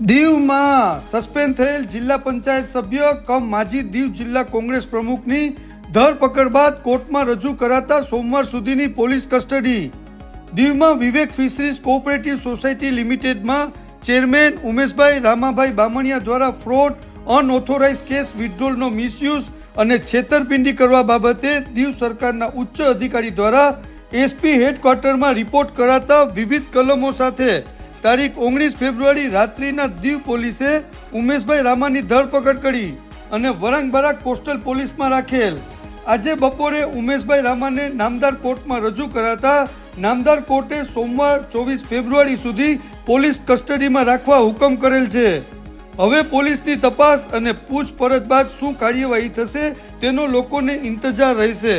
Suspend થયેલ જિલ્લા પંચાયત સભ્ય કમ માજી દીવ જિલ્લા કોંગ્રેસ પ્રમુખની ધરપકડ બાદ કોર્ટમાં રજૂ કરાતા સોમવાર સુધીની પોલીસ કસ્ટડી. દીવમાં વિવેક ફિશરીઝ કોઓપરેટિવ સોસાયટી લિમિટેડમાં ચેરમેન ઉમેશભાઈ રામાભાઈ બામણિયા દ્વારા ફ્રોડ, અનઓથોરાઇઝ કેસ વિથડ્રોલનો મિસયુઝ અને છેતરપિંડી કરવા બાબતે દીવ સરકારના ઉચ્ચ અધિકારી દ્વારા એસપી હેડક્વાર્ટરમાં રિપોર્ટ કરાતા વિવિધ કલમો સાથે તારીખ ઓગણીસ ફેબ્રુઆરી રાત્રિના દીવ પોલીસે ઉમેશભાઈ રામાની ધરપકડ કરી અને વરાંગબરાક કોસ્ટલ પોલીસમાં રાખેલ. આજે બપોરે ઉમેશભાઈ રામાને નામદાર કોર્ટમાં રજૂ કરાતા નામદાર કોર્ટે સોમવાર ચોવીસ ફેબ્રુઆરી સુધી પોલીસ કસ્ટડીમાં રાખવા હુકમ કરેલ છે. હવે પોલીસની તપાસ અને પૂછપરછ બાદ શું કાર્યવાહી થશે તેનો લોકોને ઇંતજાર રહેશે.